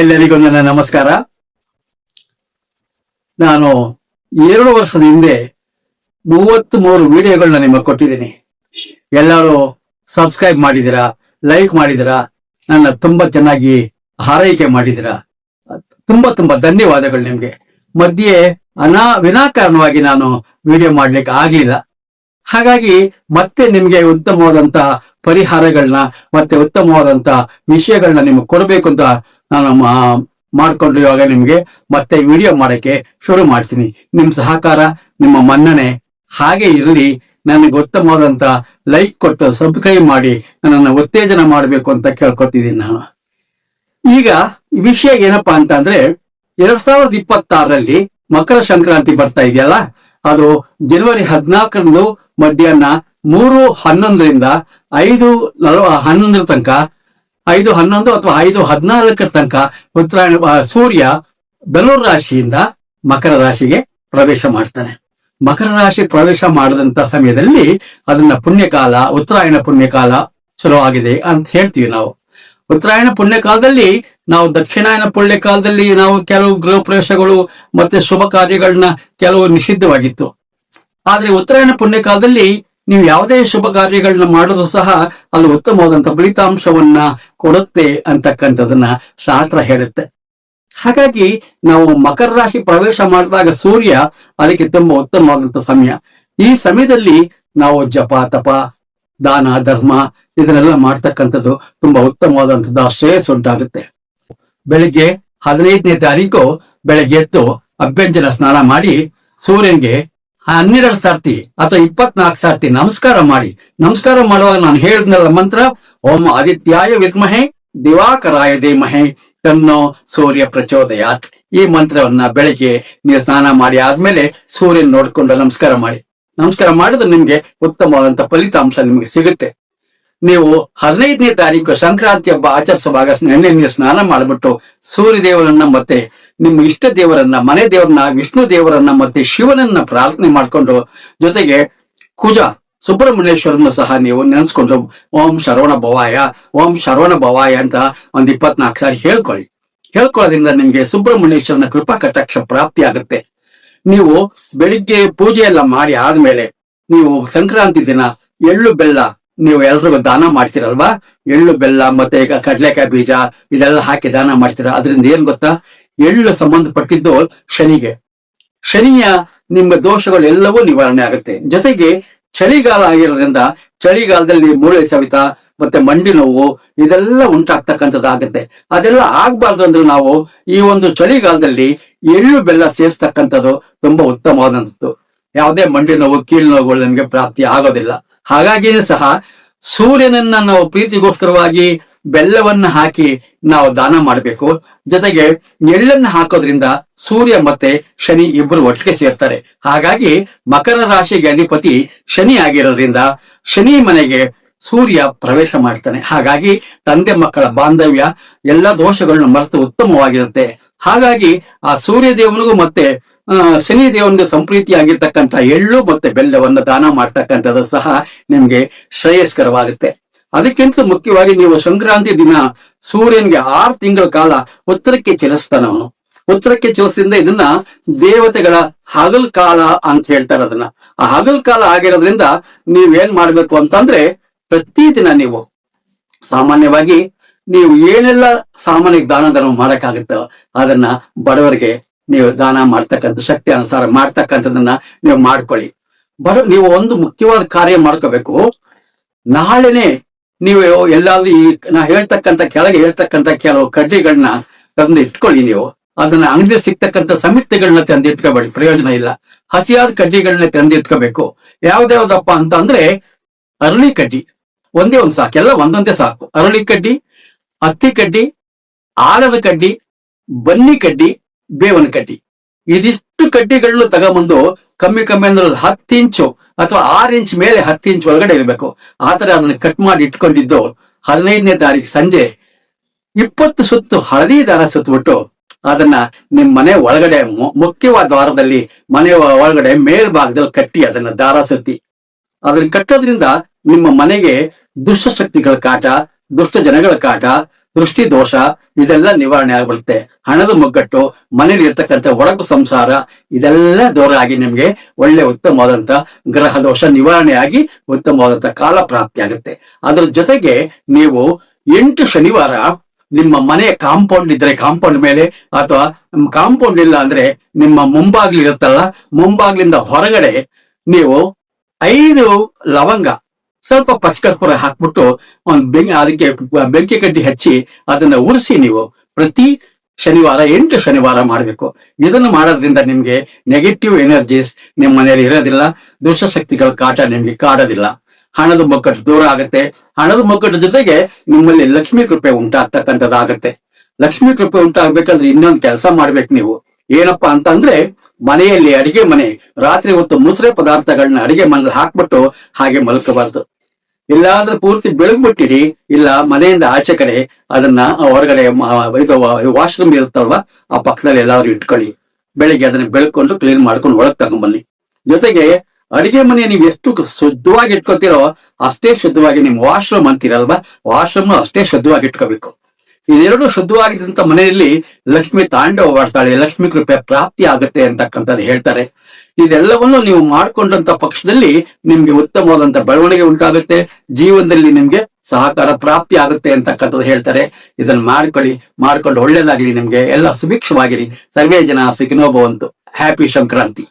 ಎಲ್ಲರಿಗೂ ನನ್ನ ನಮಸ್ಕಾರ. ನಾನು ಎರಡು ವರ್ಷದ ಹಿಂದೆ ಮೂವತ್ತ್ ಮೂರು ವಿಡಿಯೋಗಳನ್ನ ನಿಮಗೆ ಕೊಟ್ಟಿದ್ದೀನಿ. ಎಲ್ಲರೂ ಸಬ್ಸ್ಕ್ರೈಬ್ ಮಾಡಿದಿರಾ ಲೈಕ್ ಮಾಡಿದಿರಾ ನನ್ನ ತುಂಬಾ ಚೆನ್ನಾಗಿ ಹಾರೈಕೆ ಮಾಡಿದಿರಾ ತುಂಬಾ ತುಂಬಾ ಧನ್ಯವಾದಗಳು ನಿಮ್ಗೆ. ಮಧ್ಯೆ ಅನಾ, ವಿನಾಕಾರಣವಾಗಿ ನಾನು ವಿಡಿಯೋ ಮಾಡ್ಲಿಕ್ಕೆ ಆಗ್ಲಿಲ್ಲ. ಹಾಗಾಗಿ ಮತ್ತೆ ನಿಮ್ಗೆ ಉತ್ತಮವಾದಂತಹ ಪರಿಹಾರಗಳನ್ನ, ಮತ್ತೆ ಉತ್ತಮವಾದಂತಹ ವಿಷಯಗಳನ್ನ ನಿಮ್ಗೆ ಕೊಡಬೇಕು ಅಂತ ನಾನು ಮಾಡಿಕೊಂಡು ಇವಾಗ ನಿಮಗೆ ಮತ್ತೆ ವಿಡಿಯೋ ಮಾಡಕ್ಕೆ ಶುರು ಮಾಡ್ತೀನಿ. ನಿಮ್ಮ ಸಹಕಾರ, ನಿಮ್ಮ ಮನ್ನಣೆ, ಹಾಗೆ ಇರಲಿ. ನನಗೆ ಉತ್ತಮವಾದಂತ ಲೈಕ್ ಕೊಟ್ಟು ಸಬ್ಸ್ಕ್ರೈಬ್ ಮಾಡಿ. ನನ್ನನ್ನು ಉತ್ತೇಜನ ಮಾಡಬೇಕು ಅಂತ ಕೇಳ್ಕೊತಿದ್ದೀನಿ ನಾನು. ಈಗ ವಿಷಯ ಏನಪ್ಪಾ ಅಂತ ಅಂದ್ರೆ ಎರಡ್ ಸಾವಿರದ ಇಪ್ಪತ್ತಾರರಲ್ಲಿ ಮಕರ ಸಂಕ್ರಾಂತಿ ಬರ್ತಾ ಇದೆಯಲ್ಲ? ಅದು ಜನವರಿ ಹದಿನಾಲ್ಕರಂದು ಮಧ್ಯಾಹ್ನ ಮೂರು ಹನ್ನೊಂದರಿಂದ ಐದು ನಲವ ಹನ್ನೊಂದರ ತನಕ ಐದು ಹನ್ನೊಂದು ಅಥವಾ ಐದು ಹದಿನಾಲ್ಕರ ತನಕ ಉತ್ತರಾಯಣ ಸೂರ್ಯ ಧನುರ್ ರಾಶಿಯಿಂದ ಮಕರ ರಾಶಿಗೆ ಪ್ರವೇಶ ಮಾಡ್ತಾನೆ. ಮಕರ ರಾಶಿ ಪ್ರವೇಶ ಮಾಡದಂತ ಸಮಯದಲ್ಲಿ ಅದನ್ನ ಪುಣ್ಯಕಾಲ, ಉತ್ತರಾಯಣ ಪುಣ್ಯಕಾಲ ಚಲೋ ಆಗಿದೆ ಅಂತ ಹೇಳ್ತೀವಿ ನಾವು. ಉತ್ತರಾಯಣ ಪುಣ್ಯಕಾಲದಲ್ಲಿ ನಾವು ದಕ್ಷಿಣಾಯನ ಪುಣ್ಯಕಾಲದಲ್ಲಿ ನಾವು ಕೆಲವು ಗೃಹ ಪ್ರವೇಶಗಳು ಮತ್ತೆ ಶುಭ ಕಾರ್ಯಗಳನ್ನ ಕೆಲವು ನಿಷಿದ್ಧವಾಗಿತ್ತು. ಆದ್ರೆ ಉತ್ತರಾಯಣ ಪುಣ್ಯಕಾಲದಲ್ಲಿ ನೀವು ಯಾವುದೇ ಶುಭ ಕಾರ್ಯಗಳನ್ನ ಮಾಡೋದು ಸಹ ಅಲ್ಲಿ ಉತ್ತಮವಾದಂತ ಫಲಿತಾಂಶವನ್ನ ಕೊಡುತ್ತೆ ಅಂತಕ್ಕಂಥದನ್ನ ಶಾಸ್ತ್ರ ಹೇಳುತ್ತೆ. ಹಾಗಾಗಿ ನಾವು ಮಕರ ರಾಶಿ ಪ್ರವೇಶ ಮಾಡಿದಾಗ ಸೂರ್ಯ ಅದಕ್ಕೆ ತುಂಬಾ ಉತ್ತಮವಾದಂತ ಸಮಯ. ಈ ಸಮಯದಲ್ಲಿ ನಾವು ಜಪ, ತಪ, ದಾನ, ಧರ್ಮ ಇದನ್ನೆಲ್ಲ ಮಾಡ್ತಕ್ಕಂಥದ್ದು ತುಂಬಾ ಉತ್ತಮವಾದಂತದ ಶ್ರೇಯಸ್ ಉಂಟಾಗುತ್ತೆ. ಬೆಳಿಗ್ಗೆ ಹದಿನೈದನೇ ತಾರೀಕು ಬೆಳಗ್ಗೆ ಎದ್ದು ಅಭ್ಯಂಜನ ಸ್ನಾನ ಮಾಡಿ ಸೂರ್ಯನಿಗೆ ಹನ್ನೆರಡು ಸರ್ತಿ ಅಥವಾ ಇಪ್ಪತ್ನಾಲ್ಕು ಸರ್ತಿ ನಮಸ್ಕಾರ ಮಾಡಿ. ನಮಸ್ಕಾರ ಮಾಡುವಾಗ ನಾನು ಹೇಳಿದ್ನಲ್ಲ ಮಂತ್ರ, ಓಂ ಆದಿತ್ಯಾಯ ವಿದ್ಮಹೆ, ದಿವಾಕರಾಯ ದೇಮಹೆ ತನ್ನೋ ಸೂರ್ಯ ಪ್ರಚೋದಯಾತ್. ಈ ಮಂತ್ರವನ್ನ ಬೆಳಿಗ್ಗೆ ನೀವು ಸ್ನಾನ ಮಾಡಿ ಆದ್ಮೇಲೆ ಸೂರ್ಯನ ನೋಡ್ಕೊಂಡು ನಮಸ್ಕಾರ ಮಾಡಿ. ನಮಸ್ಕಾರ ಮಾಡಿದ್ರೆ ನಿಮ್ಗೆ ಉತ್ತಮವಾದಂತ ಫಲಿತಾಂಶ ನಿಮ್ಗೆ ಸಿಗುತ್ತೆ. ನೀವು ಹದಿನೈದನೇ ತಾರೀಕು ಸಂಕ್ರಾಂತಿ ಹಬ್ಬ ಆಚರಿಸುವಾಗ ನೆನ್ನೆ ನೀವು ಸ್ನಾನ ಮಾಡಿಬಿಟ್ಟು ಸೂರ್ಯದೇವನನ್ನ ಮತ್ತೆ ನಿಮ್ಮ ಇಷ್ಟ ದೇವರನ್ನ, ಮನೆ ದೇವರನ್ನ, ವಿಷ್ಣು ದೇವರನ್ನ ಮತ್ತೆ ಶಿವನನ್ನ ಪ್ರಾರ್ಥನೆ ಮಾಡಿಕೊಂಡು ಜೊತೆಗೆ ಕುಜ, ಸುಬ್ರಹ್ಮಣ್ಯೇಶ್ವರನ್ನು ಸಹ ನೀವು ನೆನೆಸ್ಕೊಂಡು ಓಂ ಶರವಣ ಭವಾಯ, ಓಂ ಶರವಣ ಭವಾಯ ಅಂತ ಒಂದ್ ಇಪ್ಪತ್ನಾಲ್ಕು ಸಾರಿ ಹೇಳ್ಕೊಳ್ಳಿ. ಹೇಳ್ಕೊಳ್ಳೋದ್ರಿಂದ ನಿಮ್ಗೆ ಸುಬ್ರಹ್ಮಣ್ಯೇಶ್ವರನ ಕೃಪಾ ಕಟಾಕ್ಷ ಪ್ರಾಪ್ತಿ ಆಗುತ್ತೆ. ನೀವು ಬೆಳಿಗ್ಗೆ ಪೂಜೆ ಎಲ್ಲ ಮಾಡಿ ಆದ್ಮೇಲೆ ನೀವು ಸಂಕ್ರಾಂತಿ ದಿನ ಎಳ್ಳು ಬೆಲ್ಲ ನೀವು ಎಲ್ರಿಗೂ ದಾನ ಮಾಡ್ತೀರಲ್ವಾ? ಎಳ್ಳು ಬೆಲ್ಲ ಮತ್ತೆ ಈಗ ಕಡ್ಲೆಕಾಯಿ ಬೀಜ, ಇದೆಲ್ಲ ಹಾಕಿ ದಾನ ಮಾಡ್ತೀರಾ? ಅದರಿಂದ ಏನ್ ಗೊತ್ತಾ? ಎಳ್ಳು ಸಂಬಂಧಪಟ್ಟಿದ್ದು ಶನಿಗೆ. ಶನಿಯ ನಿಮ್ಮ ದೋಷಗಳು ಎಲ್ಲವೂ ನಿವಾರಣೆ ಆಗುತ್ತೆ. ಜೊತೆಗೆ ಚಳಿಗಾಲ ಆಗಿರೋದ್ರಿಂದ ಚಳಿಗಾಲದಲ್ಲಿ ಮೂಳೆ ಸವಿತ, ಮತ್ತೆ ಮಂಡಿ ನೋವು, ಇದೆಲ್ಲ ಉಂಟಾಗ್ತಕ್ಕಂಥದ್ದಾಗುತ್ತೆ. ಅದೆಲ್ಲ ಆಗ್ಬಾರ್ದು ಅಂದ್ರೆ ನಾವು ಈ ಒಂದು ಚಳಿಗಾಲದಲ್ಲಿ ಎಳ್ಳು ಬೆಲ್ಲ ಸೇರಿಸ್ತಕ್ಕಂಥದ್ದು ತುಂಬಾ ಉತ್ತಮವಾದಂಥದ್ದು. ಯಾವುದೇ ಮಂಡಿ ನೋವು, ಕೀಳು ನೋವುಗಳು ನಮಗೆ ಪ್ರಾಪ್ತಿ ಆಗೋದಿಲ್ಲ. ಹಾಗಾಗಿಯೇ ಸಹ ಸೂರ್ಯನನ್ನ ನಾವು ಪ್ರೀತಿಗೋಸ್ಕರವಾಗಿ ಬೆಲ್ಲವನ್ನ ಹಾಕಿ ನಾವು ದಾನ ಮಾಡಬೇಕು. ಜೊತೆಗೆ ಎಳ್ಳನ್ನ ಹಾಕೋದ್ರಿಂದ ಸೂರ್ಯ ಮತ್ತೆ ಶನಿ ಇಬ್ಬರು ಒಟ್ಟಿಗೆ ಸೇರ್ತಾರೆ. ಹಾಗಾಗಿ ಮಕರ ರಾಶಿಗೆ ಅಧಿಪತಿ ಶನಿ ಆಗಿರೋದ್ರಿಂದ ಶನಿ ಮನೆಗೆ ಸೂರ್ಯ ಪ್ರವೇಶ ಮಾಡ್ತಾನೆ. ಹಾಗಾಗಿ ತಂದೆ ಮಕ್ಕಳ ಬಾಂಧವ್ಯ, ಎಲ್ಲ ದೋಷಗಳನ್ನು ಮರೆತು ಉತ್ತಮವಾಗಿರುತ್ತೆ. ಹಾಗಾಗಿ ಆ ಸೂರ್ಯ ದೇವನಿಗೂ ಮತ್ತೆ ಶನಿ ದೇವನಿಗೆ ಸಂಪ್ರೀತಿಯಾಗಿರ್ತಕ್ಕಂಥ ಎಳ್ಳು ಮತ್ತೆ ಬೆಲ್ಲವನ್ನು ದಾನ ಮಾಡ್ತಕ್ಕಂಥದ್ದು ಸಹ ನಿಮ್ಗೆ ಶ್ರೇಯಸ್ಕರವಾಗುತ್ತೆ. ಅದಕ್ಕಿಂತ ಮುಖ್ಯವಾಗಿ ನೀವು ಸಂಕ್ರಾಂತಿ ದಿನ ಸೂರ್ಯನಿಗೆ ಆರು ತಿಂಗಳ ಕಾಲ ಉತ್ತರಕ್ಕೆ ಚಲಿಸ್ತಾನ ಅವನು. ಉತ್ತರಕ್ಕೆ ಚಲಿಸಿದ ಇದನ್ನ ದೇವತೆಗಳ ಹಗಲ್ ಕಾಲ ಅಂತ ಹೇಳ್ತಾರೆ ಅದನ್ನ. ಆ ಹಗಲ್ ಕಾಲ ಆಗಿರೋದ್ರಿಂದ ನೀವೇನ್ ಮಾಡ್ಬೇಕು ಅಂತಂದ್ರೆ ಪ್ರತಿ ದಿನ ನೀವು ಸಾಮಾನ್ಯವಾಗಿ ನೀವು ಏನೆಲ್ಲ ಸಾಮಾನ್ಯ ದಾನ ಧರ್ಮ ಮಾಡಕ್ಕಾಗುತ್ತೋ ಅದನ್ನ ಬಡವರಿಗೆ ನೀವು ದಾನ ಮಾಡ್ತಕ್ಕಂಥ ಶಕ್ತಿ ಅನುಸಾರ ಮಾಡ್ತಕ್ಕಂಥದನ್ನ ನೀವು ಮಾಡ್ಕೊಳ್ಳಿ. ಬಡ ನೀವು ಒಂದು ಮುಖ್ಯವಾದ ಕಾರ್ಯ ಮಾಡ್ಕೋಬೇಕು. ನಾಳೆನೆ ನೀವು ಎಲ್ಲಾದ್ರೂ ಈ ನಾ ಹೇಳ್ತಕ್ಕಂಥ ಕೆಳಗೆ ಹೇಳ್ತಕ್ಕಂಥ ಕೆಲವು ಕಡ್ಡಿಗಳನ್ನ ತಂದು ಇಟ್ಕೊಳ್ಳಿ ನೀವು. ಅದನ್ನ ಅಂಗಡಿ ಸಿಗ್ತಕ್ಕಂಥ ಸಮಿತಿಗಳನ್ನ ತಂದು ಇಟ್ಕೋಬೇಡಿ, ಪ್ರಯೋಜನ ಇಲ್ಲ. ಹಸಿಯಾದ ಕಡ್ಡಿಗಳನ್ನ ತಂದು ಇಟ್ಕೋಬೇಕು. ಯಾವ್ದ್ಯಾವ್ದಪ್ಪ ಅಂತ ಅಂದ್ರೆ ಅರಳಿ ಕಡ್ಡಿ. ಒಂದೇ ಒಂದು ಸಾಕು, ಎಲ್ಲ ಒಂದೊಂದೇ ಸಾಕು. ಅರಳಿ ಕಡ್ಡಿ ಹತ್ತಿ ಕಡ್ಡಿ ಆಳದ ಕಡ್ಡಿ, ಬನ್ನಿ ಕಡ್ಡಿ, ಬೇವನ ಕಡ್ಡಿ. ಇದಿಷ್ಟು ಕಡ್ಡಿಗಳನ್ನು ತಗೊಂಬಂದು ಕಮ್ಮಿ ಕಮ್ಮಿ ಅಂದ್ರೆ ಹತ್ತು ಇಂಚು ಅಥವಾ ಆರು ಇಂಚ್ ಮೇಲೆ ಹತ್ತು ಇಂಚ್ ಒಳಗಡೆ ಇರಬೇಕು. ಆತರ ಅದನ್ನ ಕಟ್ ಮಾಡಿ ಇಟ್ಕೊಂಡಿದ್ದು ಹದಿನೈದನೇ ತಾರೀಕು ಸಂಜೆ ಇಪ್ಪತ್ತು ಸುತ್ತು ಹಳದಿ ದಾರ ಸುತ್ತಬಿಟ್ಟು ಅದನ್ನ ನಿಮ್ ಮನೆ ಒಳಗಡೆ ಮುಖ್ಯವಾದ ದ್ವಾರದಲ್ಲಿ ಮನೆ ಒಳಗಡೆ ಮೇಲ್ಭಾಗದಲ್ಲಿ ಕಟ್ಟಿ ಅದನ್ನ ದಾರ ಸುತ್ತಿ. ಅದನ್ನ ಕಟ್ಟೋದ್ರಿಂದ ನಿಮ್ಮ ಮನೆಗೆ ದುಷ್ಟ ಶಕ್ತಿಗಳ ಕಾಟ, ದುಷ್ಟ ಜನಗಳ ಕಾಟ ದೃಷ್ಟಿ ದೋಷ, ಇದೆಲ್ಲ ನಿವಾರಣೆ ಆಗ್ಬಿಡುತ್ತೆ. ಹಣದ ಮುಗ್ಗಟ್ಟು, ಮನೇಲಿ ಇರ್ತಕ್ಕಂಥ ಒಡಕು ಸಂಸಾರ, ಇದೆಲ್ಲ ದೂರ ಆಗಿ ನಿಮ್ಗೆ ಒಳ್ಳೆ ಉತ್ತಮವಾದಂತ ಗ್ರಹ ದೋಷ ನಿವಾರಣೆ ಆಗಿ ಉತ್ತಮವಾದಂತ ಕಾಲ ಪ್ರಾಪ್ತಿ ಆಗುತ್ತೆ. ಅದ್ರ ಜೊತೆಗೆ ನೀವು ಎಂಟು ಶನಿವಾರ ನಿಮ್ಮ ಮನೆಯ ಕಾಂಪೌಂಡ್ ಇದ್ರೆ ಕಾಂಪೌಂಡ್ ಮೇಲೆ, ಅಥವಾ ಕಾಂಪೌಂಡ್ ಇಲ್ಲ ಅಂದ್ರೆ ನಿಮ್ಮ ಮುಂಬಾಗ್ಲು ಇರುತ್ತಲ್ಲ, ಮುಂಬಾಗ್ಲಿಂದ ಹೊರಗಡೆ ನೀವು ಐದು ಲವಂಗ ಸ್ವಲ್ಪ ಪಚ್ಚಕರ್ಪೂರ ಹಾಕ್ಬಿಟ್ಟು ಒಂದು ಬೆಂಕಿ ಅದಕ್ಕೆ ಬೆಂಕಿ ಕಡ್ಡಿ ಹಚ್ಚಿ ಅದನ್ನ ಉರಿಸಿ ನೀವು ಪ್ರತಿ ಶನಿವಾರ, ಎಂಟು ಶನಿವಾರ ಮಾಡಬೇಕು. ಇದನ್ನು ಮಾಡೋದ್ರಿಂದ ನಿಮ್ಗೆ ನೆಗೆಟಿವ್ ಎನರ್ಜೀಸ್ ನಿಮ್ಮ ಮನೆಯಲ್ಲಿ ಇರೋದಿಲ್ಲ ದುಷ್ಟಶಕ್ತಿಗಳ ಕಾಟ ನಿಮ್ಗೆ ಕಾಡೋದಿಲ್ಲ. ಹಣದ ಮೊಗ್ಗಟ್ಟು ದೂರ ಆಗುತ್ತೆ. ಹಣದ ಮೊಗ್ಗಟ್ಟು ಜೊತೆಗೆ ನಿಮ್ಮಲ್ಲಿ ಲಕ್ಷ್ಮೀ ಕೃಪೆ ಉಂಟಾಗ್ತಕ್ಕಂಥದ್ದಾಗತ್ತೆ. ಲಕ್ಷ್ಮೀ ಕೃಪೆ ಉಂಟಾಗಬೇಕಂದ್ರೆ ಇನ್ನೊಂದು ಕೆಲಸ ಮಾಡ್ಬೇಕು ನೀವು. ಏನಪ್ಪಾ ಅಂತಂದ್ರೆ ಮನೆಯಲ್ಲಿ ಅಡಿಗೆ ಮನೆ, ರಾತ್ರಿ ಹೊತ್ತು ಮುಸುರೆ ಪದಾರ್ಥಗಳನ್ನ ಅಡಿಗೆ ಮನೆಯಲ್ಲಿ ಹಾಕ್ಬಿಟ್ಟು ಹಾಗೆ ಮಲ್ಕೋಬಾರ್ದು. ಇಲ್ಲಾಂದ್ರೆ ಪೂರ್ತಿ ಬೆಳಗ್ಬಿಟ್ಟಿಡಿ. ಇಲ್ಲ, ಮನೆಯಿಂದ ಆಚೆ ಕಡೆ ಅದನ್ನ ಹೊರಗಡೆ ಇದು ವಾಶ್ರೂಮ್ ಇರುತ್ತಲ್ವಾ, ಆ ಪಕ್ಕದಲ್ಲಿ ಎಲ್ಲಾದ್ರೂ ಇಟ್ಕೊಳ್ಳಿ. ಬೆಳಿಗ್ಗೆ ಅದನ್ನ ಬೆಳ್ಕೊಂಡು ಕ್ಲೀನ್ ಮಾಡ್ಕೊಂಡು ಒಳಗ್ ತಗೊಂಡ್ಬನ್ನಿ ಜೊತೆಗೆ ಅಡಿಗೆ ಮನೆ ನೀವು ಎಷ್ಟು ಶುದ್ಧವಾಗಿ ಇಟ್ಕೊತೀರೋ ಅಷ್ಟೇ ಶುದ್ಧವಾಗಿ ನಿಮ್ ವಾಶ್ರೂಮ್ ಅಂತೀರಲ್ವಾ ವಾಶ್ರೂಮ್ ಅಷ್ಟೇ ಶುದ್ಧವಾಗಿ ಇಟ್ಕೋಬೇಕು. ಇದೆರಡು ಶುದ್ಧವಾಗಿದ್ದಂತ ಮನೆಯಲ್ಲಿ ಲಕ್ಷ್ಮಿ ತಾಂಡವ ಆಡ್ತಾಳೆ ಲಕ್ಷ್ಮಿ ಕೃಪೆ ಪ್ರಾಪ್ತಿ ಆಗುತ್ತೆ ಅಂತಕ್ಕಂಥದ್ದು ಹೇಳ್ತಾರೆ. ಇದೆಲ್ಲವನ್ನು ನೀವು ಮಾಡ್ಕೊಂಡಂತ ಪಕ್ಷದಲ್ಲಿ ನಿಮ್ಗೆ ಉತ್ತಮವಾದಂತ ಬೆಳವಣಿಗೆ ಉಂಟಾಗುತ್ತೆ, ಜೀವನದಲ್ಲಿ ನಿಮ್ಗೆ ಸಹಕಾರ ಪ್ರಾಪ್ತಿ ಆಗುತ್ತೆ ಅಂತಕ್ಕಂಥದ್ದು ಹೇಳ್ತಾರೆ. ಇದನ್ನ ಮಾಡ್ಕೊಳ್ಳಿ, ಮಾಡ್ಕೊಂಡು ಒಳ್ಳೇದಾಗ್ಲಿ ನಿಮ್ಗೆ. ಎಲ್ಲ ಸುಭಿಕ್ಷವಾಗಿರಿ. ಸರ್ವೇ ಜನ ಸುಖಿನೋಭವಂತು ಹ್ಯಾಪಿ ಸಂಕ್ರಾಂತಿ.